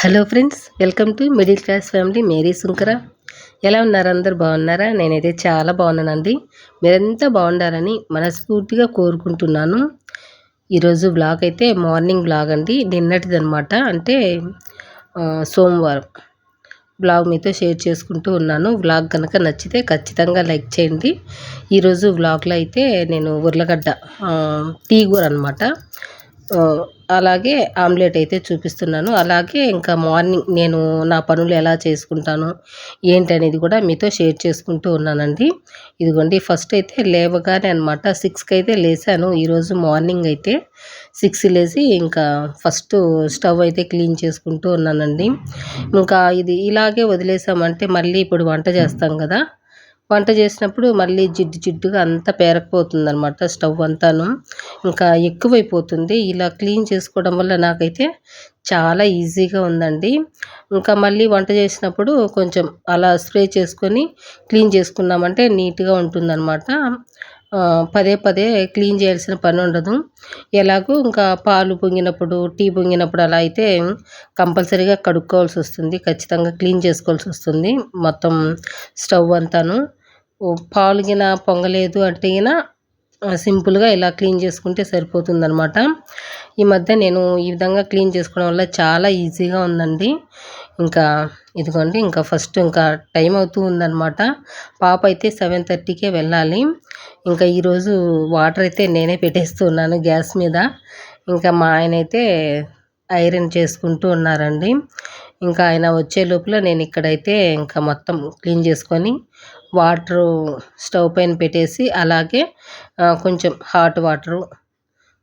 Hello friends welcome to middle class family. Mary Sunkara. ఎలా ఉన్నారు అందరు? బాగున్నారా? నేనైతే చాలా బాగున్నానండి. మీరంతా బాగుండాలని మనస్ఫూర్తిగా కోరుకుంటున్నాను. ఈరోజు బ్లాగ్ అయితే మార్నింగ్ బ్లాగ్ అండి. నిన్నటిదనమాట అంటే సోమవారం బ్లాగ్ మీతో షేర్ చేసుకుంటూ ఉన్నాను. బ్లాగ్ కనుక నచ్చితే ఖచ్చితంగా లైక్ చేయండి. ఈరోజు బ్లాగ్లో అయితే నేను ఉర్లగడ్డ టీ కూర అనమాట అలాగే ఆమ్లెట్ అయితే చూపిస్తున్నాను. అలాగే ఇంకా మార్నింగ్ నేను నా పనులు ఎలా చేసుకుంటాను ఏంటి అనేది కూడా మీతో షేర్ చేసుకుంటూ ఉన్నానండి. ఇదిగోండి ఫస్ట్ అయితే లేవగానే అనమాట సిక్స్కి అయితే లేసాను. ఈరోజు మార్నింగ్ అయితే సిక్స్ లేసి ఇంకా ఫస్ట్ స్టవ్ అయితే క్లీన్ చేసుకుంటూ ఉన్నానండి. ఇంకా ఇది ఇలాగే వదిలేసామంటే మళ్ళీ ఇప్పుడు వంట చేస్తాం కదా వంట చేసినప్పుడు మళ్ళీ జిడ్డు జిడ్డుగా అంతా పేరకపోతుంది అనమాట స్టవ్ అంతాను. ఇంకా ఎక్కువైపోతుంది. ఇలా క్లీన్ చేసుకోవడం వల్ల నాకైతే చాలా ఈజీగా ఉందండి. ఇంకా మళ్ళీ వంట చేసినప్పుడు కొంచెం అలా స్ప్రే చేసుకొని క్లీన్ చేసుకున్నామంటే నీట్గా ఉంటుందన్నమాట. పదే పదే క్లీన్ చేయాల్సిన పని ఉండదు. ఎలాగో ఇంకా పాలు పొంగినప్పుడు టీ పొంగినప్పుడు అలా అయితే కంపల్సరీగా కడుక్కోవాల్సి వస్తుంది. ఖచ్చితంగా క్లీన్ చేసుకోవాల్సి వస్తుంది. మొత్తం స్టవ్ అంతాను. పాలు గిన పొంగలేదు అంటే గిన సింపుల్గా ఇలా క్లీన్ చేసుకుంటే సరిపోతుందనమాట ఈ మధ్య నేను ఈ విధంగా క్లీన్ చేసుకోవడం వల్ల చాలా ఈజీగా ఉందండి. ఇంకా ఇదిగోండి ఇంకా ఫస్ట్ ఇంకా టైం అవుతూ ఉందన్నమాట. పాప అయితే సెవెన్ థర్టీకే వెళ్ళాలి. ఇంకా ఈరోజు వాటర్ అయితే నేనే పెట్టేస్తున్నాను గ్యాస్ మీద. ఇంకా మా ఆయన అయితే ఐరన్ చేసుకుంటూ ఉన్నారండి. ఇంకా ఆయన వచ్చే లోపల నేను ఇక్కడైతే ఇంకా మొత్తం క్లీన్ చేసుకొని వాటరు స్టవ్ పైన పెట్టేసి అలాగే కొంచెం హాట్ వాటరు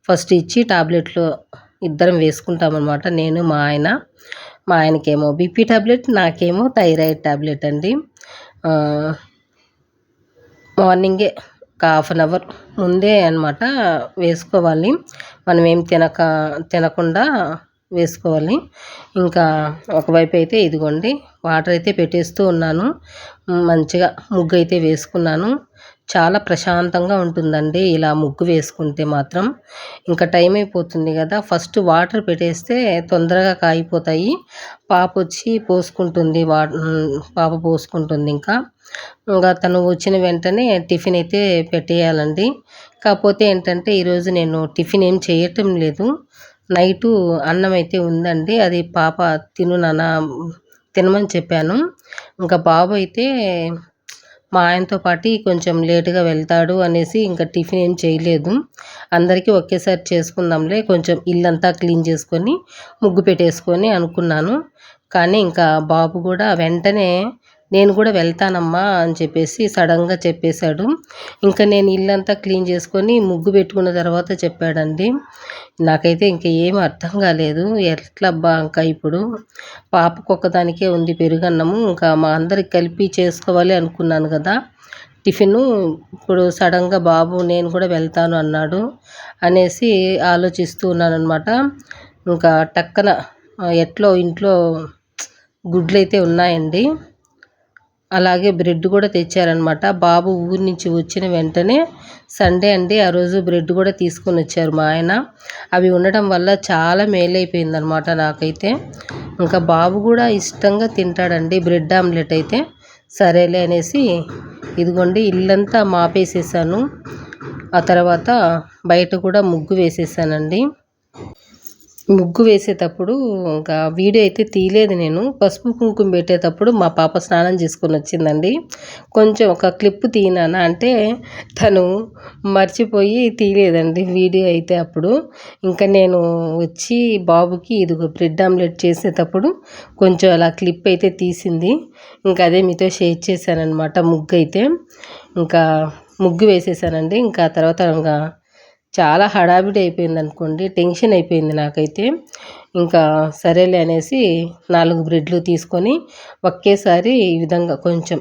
ఫస్ట్ ఇచ్చి టాబ్లెట్లు ఇద్దరం వేసుకుంటామన్నమాట. నేను మా ఆయన మా ఆయనకేమో బీపీ టాబ్లెట్ నాకేమో థైరాయిడ్ టాబ్లెట్ అండి. మార్నింగే ఒక హాఫ్ అన్ అవర్ ముందే అనమాట వేసుకోవాలి. మనం ఏం తినక తినకుండా వేసుకోవాలి. ఇంకా ఒకవైపు అయితే ఇదిగోండి వాటర్ అయితే పెట్టేస్తూ ఉన్నాను. మంచిగా ముగ్గు అయితే వేసుకున్నాను. చాలా ప్రశాంతంగా ఉంటుందండి ఇలా ముగ్గు వేసుకుంటే మాత్రం. ఇంకా టైం అయిపోతుంది కదా ఫస్ట్ వాటర్ పెట్టేస్తే తొందరగా కాగిపోతాయి. పాప వచ్చి పోసుకుంటుంది వా పాప పోసుకుంటుంది ఇంకా. ఇంకా తను వచ్చిన వెంటనే టిఫిన్ అయితే పెట్టేయాలండి. కాకపోతే ఏంటంటే ఈరోజు నేను టిఫిన్ ఏం చేయటం లేదు. నైటు అన్నం అయితే ఉందండి. అది పాప తిను నాన్న తినమని చెప్పాను. ఇంకా బాబు అయితే మా ఆయనతో పాటు కొంచెం లేటుగా వెళ్తాడు అనేసి ఇంకా టిఫిన్ ఏం చేయలేదు. అందరికీ ఒకేసారి చేసుకుందాంలే కొంచెం ఇల్లంతా క్లీన్ చేసుకొని ముగ్గు పెట్టేసుకొని అనుకున్నాను. కానీ ఇంకా బాబు కూడా వెంటనే నేను కూడా వెళ్తానమ్మా అని చెప్పేసి సడన్గా చెప్పేశాడు. ఇంకా నేను ఇల్లంతా క్లీన్ చేసుకొని ముగ్గు పెట్టుకున్న తర్వాత చెప్పాడండి. నాకైతే ఇంకా ఏం అర్థం కాలేదు. ఎట్లబ్బా ఇంకా ఇప్పుడు? పాపకు ఒక్కదానికే ఉంది పెరుగన్నము. ఇంకా మా అందరికి కలిపి చేసుకోవాలి అనుకున్నాను కదా. టిఫిన్ ఇప్పుడు సడన్గా బాబు నేను కూడా వెళ్తాను అన్నాడు అనేసి ఆలోచిస్తూ ఉన్నాను అనమాట ఇంకా టక్కన ఎట్లో ఇంట్లో గుడ్లు అయితే ఉన్నాయండి. అలాగే బ్రెడ్ కూడా తెచ్చారనమాట. బాబు ఊరి నుంచి వచ్చిన వెంటనే సండే అండి ఆ రోజు బ్రెడ్ కూడా తీసుకొని వచ్చారు మా ఆయన. అవి ఉండటం వల్ల చాలా మేలైపోయింది అనమాట నాకైతే. ఇంకా బాబు కూడా ఇష్టంగా తింటాడండి బ్రెడ్ ఆమ్లెట్ అయితే. సరేలే అనేసి ఇదిగోండి ఇల్లంతా మాపేసేసాను. ఆ తర్వాత బయట కూడా ముగ్గు వేసేసానండి. ముగ్గు వేసేటప్పుడు ఇంకా వీడియో అయితే తీయలేదు నేను. పసుపు కుంకుమ పెట్టేటప్పుడు మా పాప స్నానం చేసుకొని వచ్చిందండి. కొంచెం ఒక క్లిప్ తీనానా అంటే తను మర్చిపోయి తీయలేదండి వీడియో అయితే అప్పుడు. ఇంకా నేను వచ్చి బాబుకి ఇదిగో బ్రెడ్ ఆమ్లెట్ చేసేటప్పుడు కొంచెం అలా క్లిప్ అయితే తీసింది. ఇంకా అదే మీతో షేర్ చేశానమాట ముగ్గు అయితే ఇంకా ముగ్గు వేసేసానండి. ఇంకా తర్వాత ఇంకా చాలా హడావిడి అయిపోయింది అనుకోండి టెన్షన్ అయిపోయింది నాకైతే. ఇంకా సరేలే అనేసి నాలుగు బ్రెడ్లు తీసుకొని ఒకేసారి ఈ విధంగా కొంచెం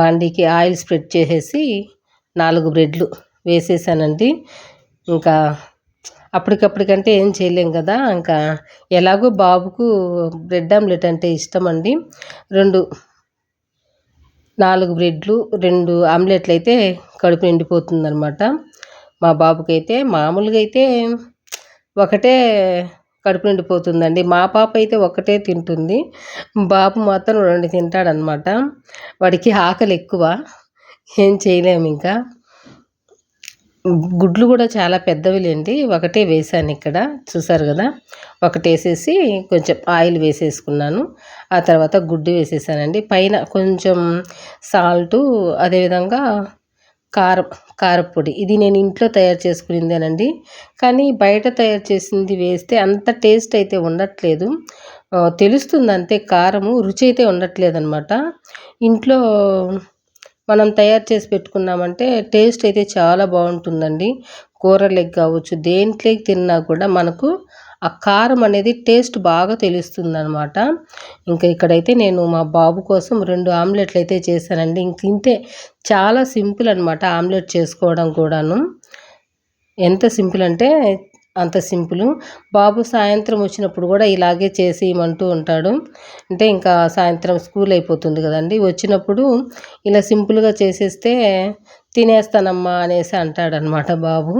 బాండీకి ఆయిల్ స్ప్రెడ్ చేసేసి నాలుగు బ్రెడ్లు వేసేసానండి. ఇంకా అప్పటికప్పటికంటే ఏం చేయలేం కదా ఇంకా ఎలాగో బాబుకు బ్రెడ్ ఆమ్లెట్ అంటే ఇష్టం అండి రెండు నాలుగు బ్రెడ్లు రెండు ఆమ్లెట్లు అయితే కడుపు నిండిపోతుందనమాట. మా బాబుకైతే మామూలుగా అయితే ఒకటే కడుపు నిండిపోతుందండి. మా పాప అయితే ఒకటే తింటుంది. బాబు మాత్రం రెండు తింటాడనమాట వాడికి ఆకలి ఎక్కువ ఏం చేయలేము ఇంకా గుడ్లు కూడా చాలా పెద్దవిలేండి. ఒకటే వేసాను ఇక్కడ చూసారు కదా? ఒకటి వేసేసి కొంచెం ఆయిల్ వేసేసుకున్నాను. ఆ తర్వాత గుడ్డు వేసేసానండి. పైన కొంచెం సాల్టు అదేవిధంగా కారం కారపొడి ఇది నేను ఇంట్లో తయారు చేసుకునేదేనండి. కానీ బయట తయారు చేసింది వేస్తే అంత టేస్ట్ అయితే ఉండట్లేదు. తెలుస్తుంది అంతే కారము రుచి అయితే ఉండట్లేదు అనమాట ఇంట్లో మనం తయారు చేసి పెట్టుకున్నామంటే టేస్ట్ అయితే చాలా బాగుంటుందండి. కూరలకి కావచ్చు దేంట్లోకి తిన్నా కూడా మనకు ఆ కారం అనేది టేస్ట్ బాగా తెలుస్తుంది అనమాట ఇంకా ఇక్కడైతే నేను మా బాబు కోసం రెండు ఆమ్లెట్లు అయితే చేశానండి. ఇంక తింటే చాలా సింపుల్ అనమాట ఆమ్లెట్ చేసుకోవడం కూడాను. ఎంత సింపుల్ అంటే అంత సింపుల్. బాబు సాయంత్రం వచ్చినప్పుడు కూడా ఇలాగే చేసి ఇవ్వమంటూ ఉంటాడు. అంటే ఇంకా సాయంత్రం స్కూల్ అయిపోతుంది కదండి. వచ్చినప్పుడు ఇలా సింపుల్గా చేసేస్తే తినేస్తానమ్మా అనేసి అంటాడనమాట బాబు.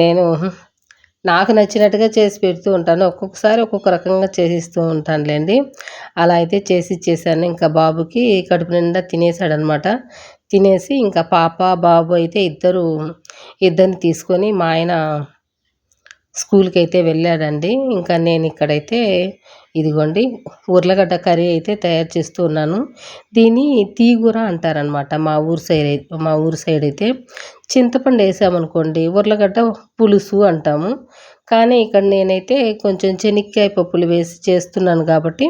నేను నాకు నచ్చినట్టుగా చేసి పెడుతూ ఉంటాను. ఒక్కొక్కసారి ఒక్కొక్క రకంగా చేసిస్తూ ఉంటానులేండి. అలా అయితే చేసి ఇచ్చేసాను. ఇంకా బాబుకి కడుపు నిండా తినేసాడనమాట తినేసి ఇంకా పాప బాబు అయితే ఇద్దరు ఇద్దరిని తీసుకొని మా ఆయన స్కూల్కి అయితే వెళ్ళాడండి. ఇంకా నేను ఇక్కడైతే ఇదిగోండి ఉర్లగడ్డ కర్రీ అయితే తయారు చేస్తూ ఉన్నాను. దీన్ని తీగూర అంటారనమాట మా ఊరు సైడ్ మా ఊరు సైడ్ అయితే చింతపండు వేసామనుకోండి ఉర్లగడ్డ పులుసు అంటాము. కానీ ఇక్కడ నేనైతే కొంచెం చెనిక్కాయ పప్పులు వేసి చేస్తున్నాను కాబట్టి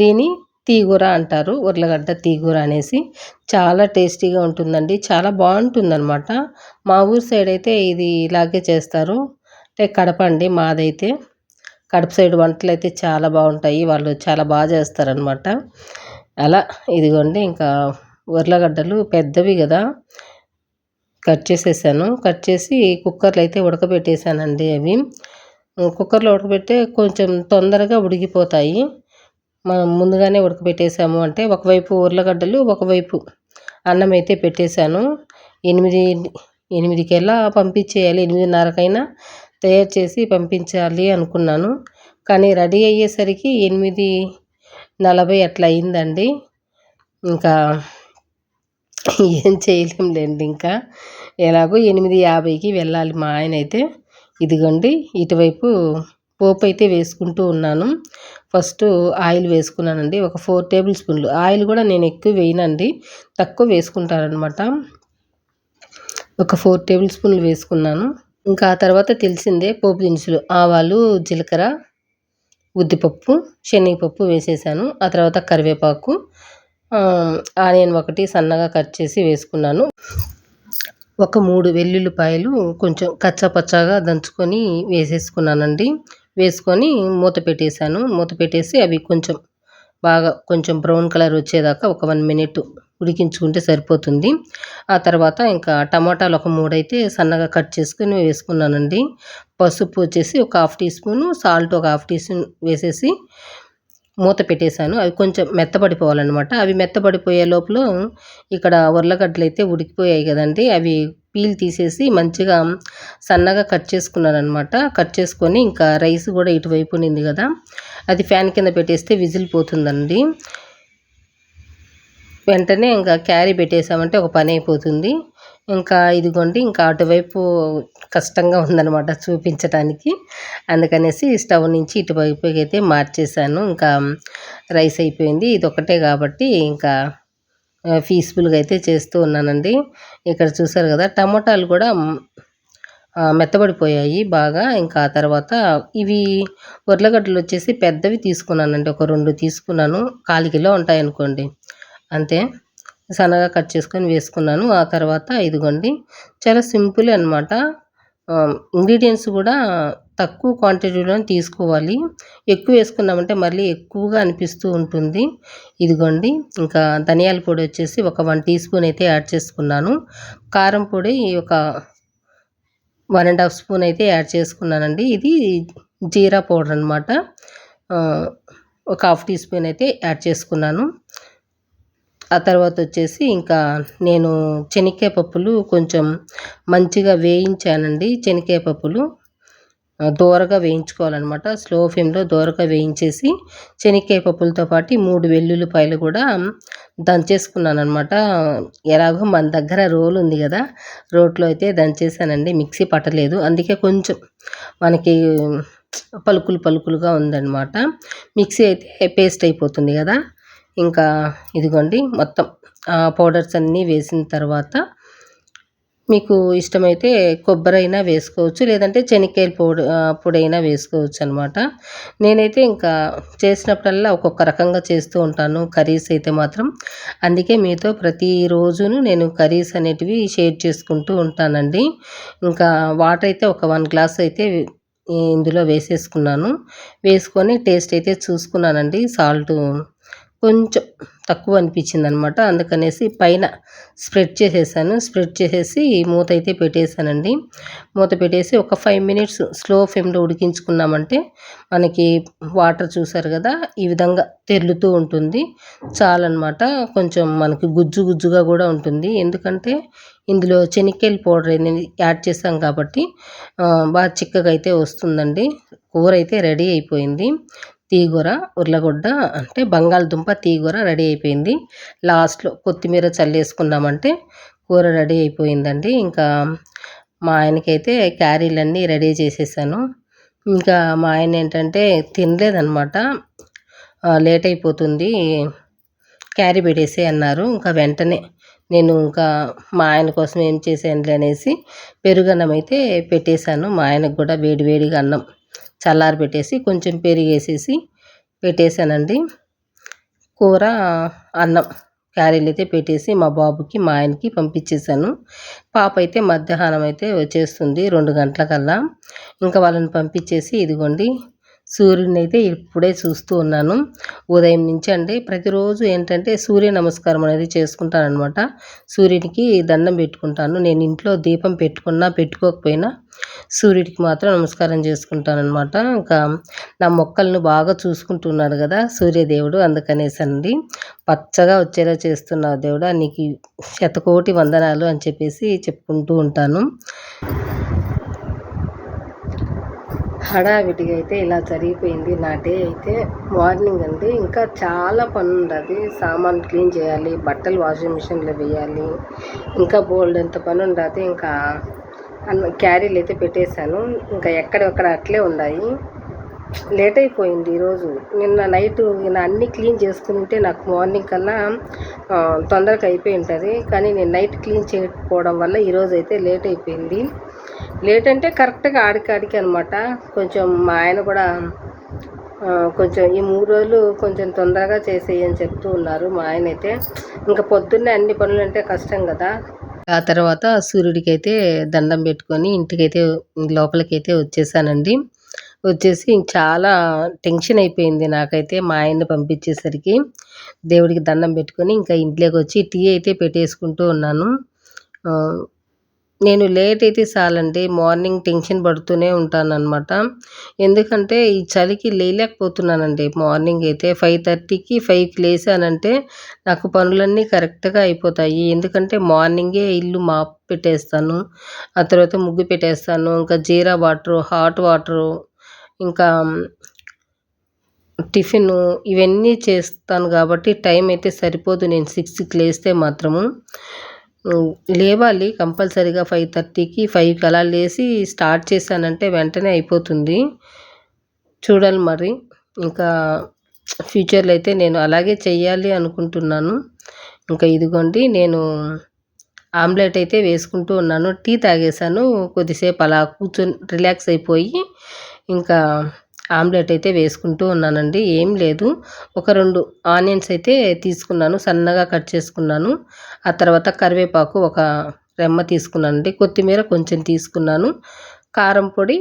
దీన్ని తీగూర అంటారు ఉర్లగడ్డ తీగూర అనేసి. చాలా టేస్టీగా ఉంటుందండి చాలా బాగుంటుందన్నమాట. మా ఊరు సైడ్ అయితే ఇది ఇలాగే చేస్తారు. అంటే కడప అండి మాదైతే. కడప సైడ్ వంటలు అయితే చాలా బాగుంటాయి. వాళ్ళు చాలా బాగా చేస్తారనమాట అలా ఇదిగోండి ఇంకా ఉర్లగడ్డలు పెద్దవి కదా. కట్ చేసేసాను. కట్ చేసి కుక్కర్లో అయితే ఉడకబెట్టేసానండి అవి. కుక్కర్లో ఉడకబెట్టే కొంచెం తొందరగా ఉడికిపోతాయి. మనం ముందుగానే ఉడకబెట్టేసాము అంటే ఒకవైపు ఉర్లగడ్డలు ఒకవైపు అన్నం అయితే పెట్టేశాను ఎనిమిది ఎనిమిదికెల్లా పంపించేయాలి. ఎనిమిదిన్నరకైనా తయారు చేసి పంపించాలి అనుకున్నాను. కానీ రెడీ అయ్యేసరికి ఎనిమిది నలభై అట్లా అయిందండి. ఇంకా ఏం చేయలేంలేండి ఇంకా. ఎలాగో ఎనిమిది యాభైకి వెళ్ళాలి మా ఆయన అయితే. ఇదిగోండి ఇటువైపు పోపు అయితే వేసుకుంటూ ఉన్నాను. ఫస్ట్ ఆయిల్ వేసుకున్నానండి. ఒక ఫోర్ టేబుల్ స్పూన్లు. ఆయిల్ కూడా నేను ఎక్కువ వేయనండి. తక్కువ వేసుకుంటానమాట ఒక ఫోర్ టేబుల్ స్పూన్లు వేసుకున్నాను. ఇంకా ఆ తర్వాత తెలిసిందే పోపు దినుసులు. ఆవాలు జీలకర్ర ఉద్దిపప్పు శనగపప్పు వేసేసాను. ఆ తర్వాత కరివేపాకు ఆనియన్ ఒకటి సన్నగా కట్ చేసి వేసుకున్నాను. ఒక మూడు వెల్లుల్లిపాయలు కొంచెం కచ్చాపచ్చాగా దంచుకొని వేసేసుకున్నానండి. వేసుకొని మూత పెట్టేశాను. మూత పెట్టేసి అవి కొంచెం బాగా కొంచెం బ్రౌన్ కలర్ వచ్చేదాకా ఒక వన్ మినిట్ ఉడికించుకుంటే సరిపోతుంది. ఆ తర్వాత ఇంకా టమాటాలు ఒక మూడైతే సన్నగా కట్ చేసుకుని వేసుకున్నానండి. పసుపు వచ్చేసి ఒక హాఫ్ టీ స్పూను సాల్ట్ ఒక హాఫ్ టీ స్పూన్ వేసేసి మూత పెట్టేశాను. అవి కొంచెం మెత్తబడిపోవాలన్నమాట. అవి మెత్తబడిపోయే లోపల ఇక్కడ ఉర్లగడ్డలు అయితే ఉడికిపోయాయి కదండి. అవి పీల్ తీసేసి మంచిగా సన్నగా కట్ చేసుకున్నాను అనమాట కట్ చేసుకొని ఇంకా రైస్ కూడా ఇటువైపు ఉంది కదా. అది ఫ్యాన్ కింద పెట్టేస్తే విజిల్ పోతుందండి. వెంటనే ఇంకా క్యారీ పెట్టేసామంటే ఒక పని అయిపోతుంది. ఇంకా ఇదిగోండి ఇంకా అటువైపు కష్టంగా ఉందనమాట చూపించడానికి అందుకనేసి స్టవ్ నుంచి ఇటువైపుకి అయితే మార్చేసాను ఇంకా రైస్ అయిపోయింది. ఇది ఒకటే కాబట్టి ఇంకా పీస్ఫుల్గా అయితే చేస్తూ ఉన్నానండి. ఇక్కడ చూసారు కదా టమోటాలు కూడా మెత్తబడిపోయాయి బాగా. ఇంకా ఆ తర్వాత ఇవి ఉర్లగడ్డలు వచ్చేసి పెద్దవి తీసుకున్నానండి. ఒక రెండు తీసుకున్నాను. కాలు కిలో ఉంటాయి అనుకోండి అంతే. సన్నగా కట్ చేసుకొని వేసుకున్నాను. ఆ తర్వాత ఇదిగోండి. చాలా సింపుల్ అనమాట ఇంగ్రీడియంట్స్ కూడా తక్కువ క్వాంటిటీలో తీసుకోవాలి. ఎక్కువ వేసుకున్నామంటే మళ్ళీ ఎక్కువగా అనిపిస్తూ ఉంటుంది. ఇదిగోండి. ఇంకా ధనియాల పొడి వచ్చేసి ఒక వన్ టీ స్పూన్ అయితే యాడ్ చేసుకున్నాను. కారం పొడి ఒక వన్ అండ్ హాఫ్ స్పూన్ అయితే యాడ్ చేసుకున్నానండి. ఇది జీరా పౌడర్ అనమాట ఒక హాఫ్ టీ స్పూన్ అయితే యాడ్ చేసుకున్నాను. ఆ తర్వాత వచ్చేసి ఇంకా నేను శనక్కాయ పప్పులు కొంచెం మంచిగా వేయించానండి. శనక్కాయ పప్పులు దోరగా వేయించుకోవాలన్నమాట. స్లో ఫ్లేమ్లో దోరగా వేయించేసి శనక్కాయ పప్పులతో పాటు మూడు వెల్లుల్లిపాయలు కూడా దంచేసుకున్నాను అనమాట ఎలాగో మన దగ్గర రోలు ఉంది కదా రోట్లో అయితే దంచేసానండి. మిక్సీ పట్టలేదు. అందుకే కొంచెం మనకి పలుకులు పలుకులుగా ఉందన్నమాట. మిక్సీ అయితే పేస్ట్ అయిపోతుంది కదా. ఇంకా ఇదిగోండి మొత్తం పౌడర్స్ అన్నీ వేసిన తర్వాత మీకు ఇష్టమైతే కొబ్బరి అయినా వేసుకోవచ్చు లేదంటే శనక్కాయల పొడి పొడైనా వేసుకోవచ్చు అనమాట నేనైతే ఇంకా చేసినప్పుడల్లా ఒక్కొక్క రకంగా చేస్తూ ఉంటాను కర్రీస్ అయితే మాత్రం. అందుకే మీతో ప్రతిరోజును నేను కర్రీస్ అనేటివి షేర్ చేసుకుంటూ ఉంటానండి. ఇంకా వాటర్ అయితే ఒక వన్ గ్లాస్ అయితే ఇందులో వేసేసుకున్నాను. వేసుకొని టేస్ట్ అయితే చూసుకున్నానండి సాల్ట్ కొంచెం తక్కువ అనిపించింది అనమాట అందుకనేసి పైన స్ప్రెడ్ చేసేసాను. స్ప్రెడ్ చేసేసి మూత అయితే పెట్టేశానండి. మూత పెట్టేసి ఒక ఫైవ్ మినిట్స్ స్లో ఫ్లేమ్లో ఉడికించుకున్నామంటే మనకి వాటర్ చూసారు కదా ఈ విధంగా తెరులుతూ ఉంటుంది. చాలన్నమాట కొంచెం మనకి గుజ్జు గుజ్జుగా కూడా ఉంటుంది. ఎందుకంటే ఇందులో చెనిక్కాయలు పౌడర్ అనేది యాడ్ చేసాం కాబట్టి బాగా చిక్కగా అయితే వస్తుందండి. కూర అయితే రెడీ అయిపోయింది. తీగూర ఉర్లగొడ్డ అంటే బంగాళదుంప తీగూర రెడీ అయిపోయింది. లాస్ట్లో కొత్తిమీర చల్లేసుకున్నామంటే కూర రెడీ అయిపోయిందండి. ఇంకా మా ఆయనకైతే క్యారీలన్నీ రెడీ చేసేసాను. ఇంకా మా ఆయన ఏంటంటే తినలేదనమాట లేట్ అయిపోతుంది. క్యారీ పెట్టేసి అన్నారు. ఇంకా వెంటనే నేను ఇంకా మా ఆయన కోసం ఏం చేసేయండి అనేసి పెరుగన్నం అయితే పెట్టేశాను. మా ఆయనకు కూడా వేడి వేడిగా అన్నం చల్లారి పెట్టేసి కొంచెం పెరిగేసేసి పెట్టేశానండి. కూర అన్నం క్యారీలు అయితే పెట్టేసి మా బాబుకి మా ఆయనకి పంపించేశాను. పాప అయితే మధ్యాహ్నం అయితే వచ్చేస్తుంది రెండు గంటలకల్లా. ఇంకా వాళ్ళని పంపించేసి ఇదిగోండి సూర్యుని అయితే ఇప్పుడే చూస్తూ ఉన్నాను. ఉదయం నుంచి అండి ప్రతిరోజు ఏంటంటే సూర్య నమస్కారం అనేది చేసుకుంటాను సూర్యుడికి దండం పెట్టుకుంటాను. నేను ఇంట్లో దీపం పెట్టుకున్నా పెట్టుకోకపోయినా సూర్యుడికి మాత్రం నమస్కారం చేసుకుంటాను అనమాట ఇంకా నా మొక్కలను బాగా చూసుకుంటున్నాడు కదా సూర్యదేవుడు అండి పచ్చగా వచ్చేలా చేస్తున్నావు దేవుడా నీకు శతకోటి వందనాలు అని చెప్పేసి చెప్పుకుంటూ ఉంటాను. హడావిడిగా అయితే ఇలా జరిగిపోయింది. నా డే అయితే మార్నింగ్ అండి. ఇంకా చాలా పని ఉండదు సామాన్ క్లీన్ చేయాలి బట్టలు వాషింగ్ మిషన్లో వేయాలి ఇంకా బోల్డ్ ఎంత పని ఉండదు ఇంకా అన్న క్యారీలు అయితే పెట్టేశాను. ఇంకా ఎక్కడెక్కడ అట్లే ఉన్నాయి. లేట్ అయిపోయింది ఈరోజు. నిన్న నైట్ నేను అన్నీ క్లీన్ చేసుకుంటే నాకు మార్నింగ్ కల్లా తొందరగా అయిపోయి ఉంటుంది. కానీ నేను నైట్ క్లీన్ చేయకపోవడం వల్ల ఈరోజు అయితే లేట్ అయిపోయింది. లేట్ అంటే కరెక్ట్గా ఆడికాడికి అనమాట కొంచెం మా ఆయన కూడా కొంచెం ఈ మూడు రోజులు కొంచెం తొందరగా చేసేయని చెప్తూ ఉన్నారు మా ఆయన అయితే. ఇంకా పొద్దున్నే అన్ని పనులు అంటే కష్టం కదా. ఆ తర్వాత సూర్యుడికి అయితే దండం పెట్టుకొని ఇంటికైతే లోపలికైతే వచ్చేసానండి. వచ్చేసి చాలా టెన్షన్ అయిపోయింది నాకైతే మా ఆయన్ని పంపించేసరికి. దేవుడికి దండం పెట్టుకొని ఇంకా ఇంట్లోకి వచ్చి టీ అయితే పెట్టేసుకుంటూ ఉన్నాను. నేను లేట్ అయితే చాలండి. మార్నింగ్ టెన్షన్ పడుతూనే ఉంటానన్నమాట. ఎందుకంటే ఈ చలికి లేలేకపోతున్నానండి మార్నింగ్ అయితే ఫైవ్ థర్టీకి ఫైవ్కి లేసానంటే నాకు పనులన్నీ కరెక్ట్గా అయిపోతాయి. ఎందుకంటే మార్నింగే ఇల్లు మాప్ పెట్టేస్తాను. ఆ తర్వాత ముగ్గు పెట్టేస్తాను. ఇంకా జీరా వాటరు హాట్ వాటరు ఇంకా టిఫిన్ ఇవన్నీ చేస్తాను కాబట్టి టైం అయితే సరిపోదు. నేను సిక్స్కి లేస్తే మాత్రము. లేవాలి కంపల్సరీగా ఫైవ్ థర్టీకి ఫైవ్కి అలా లేచి స్టార్ట్ చేశానంటే వెంటనే అయిపోతుంది. చూడాలి మరి. ఇంకా ఫ్యూచర్లో అయితే నేను అలాగే చెయ్యాలి అనుకుంటున్నాను. ఇంకా ఇదిగోండి నేను ఆమ్లెట్ అయితే వేసుకుంటూ ఉన్నాను. టీ తాగేసాను కొద్దిసేపు అలా కూర్చొని రిలాక్స్ అయిపోయి ఇంకా ఆమ్లెట్ అయితే వేసుకుంటూ ఉన్నానండి ఏం లేదు. ఒక రెండు ఆనియన్స్ అయితే తీసుకున్నాను సన్నగా కట్ చేసుకున్నాను. ఆ తర్వాత కరివేపాకు ఒక రెమ్మ తీసుకున్నానండి కొత్తిమీర కొంచెం తీసుకున్నాను. కారం పొడి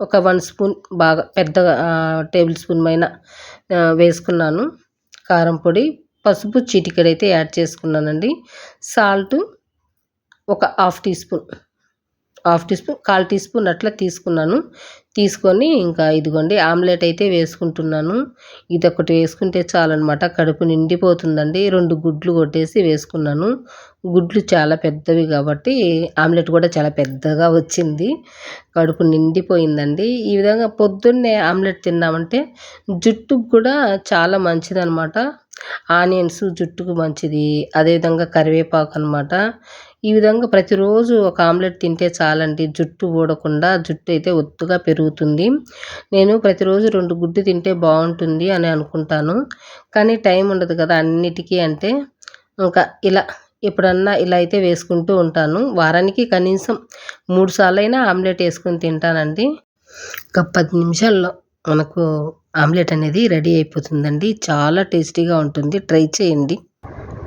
ఒక వన్ స్పూన్ బాగా పెద్ద టేబుల్ స్పూన్ పైన వేసుకున్నాను. కారం పొడి పసుపు చిటికెడైతే యాడ్ చేసుకున్నానండి. సాల్ట్ ఒక half teaspoon half teaspoon కాల్ టీ స్పూన్ అట్లా తీసుకున్నాను. తీసుకొని ఇంకా ఇదిగోండి ఆమ్లెట్ అయితే వేసుకుంటున్నాను. ఇది ఒకటి వేసుకుంటే చాలన్నమాట. కడుపు నిండిపోతుందండి. రెండు గుడ్లు కొట్టేసి వేసుకున్నాను. గుడ్లు చాలా పెద్దవి కాబట్టి ఆమ్లెట్ కూడా చాలా పెద్దగా వచ్చింది. కడుపు నిండిపోయిందండి. ఈ విధంగా పొద్దున్నే ఆమ్లెట్ తిన్నామంటే జుట్టుకు కూడా చాలా మంచిదనమాట ఆనియన్స్ జుట్టుకు మంచిది. అదేవిధంగా కరివేపాకు అనమాట ఈ విధంగా ప్రతిరోజు ఒక ఆమ్లెట్ తింటే చాలండి. జుట్టు ఊడకుండా జుట్టు అయితే ఒత్తుగా పెరుగుతుంది. నేను ప్రతిరోజు రెండు గుడ్డు తింటే బాగుంటుంది అని అనుకుంటాను. కానీ టైం ఉండదు కదా అన్నిటికీ అంటే. ఇంకా ఇలా ఎప్పుడన్నా ఇలా అయితే వేసుకుంటూ ఉంటాను. వారానికి కనీసం మూడు సార్లు అయినా ఆమ్లెట్ వేసుకొని తింటానండి. ఒక పది నిమిషాల్లో మనకు ఆమ్లెట్ అనేది రెడీ అయిపోతుందండి. చాలా టేస్టీగా ఉంటుంది. ట్రై చేయండి.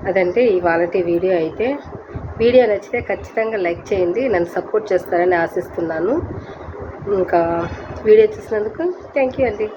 అదంటే ఇవాళ వీడియో అయితే వీడియో నచ్చితే ఖచ్చితంగా లైక్ చేయండి నన్ను సపోర్ట్ చేస్తారని ఆశిస్తున్నాను. ఇంకా వీడియో చూసినందుకు థ్యాంక్ యూ అండి.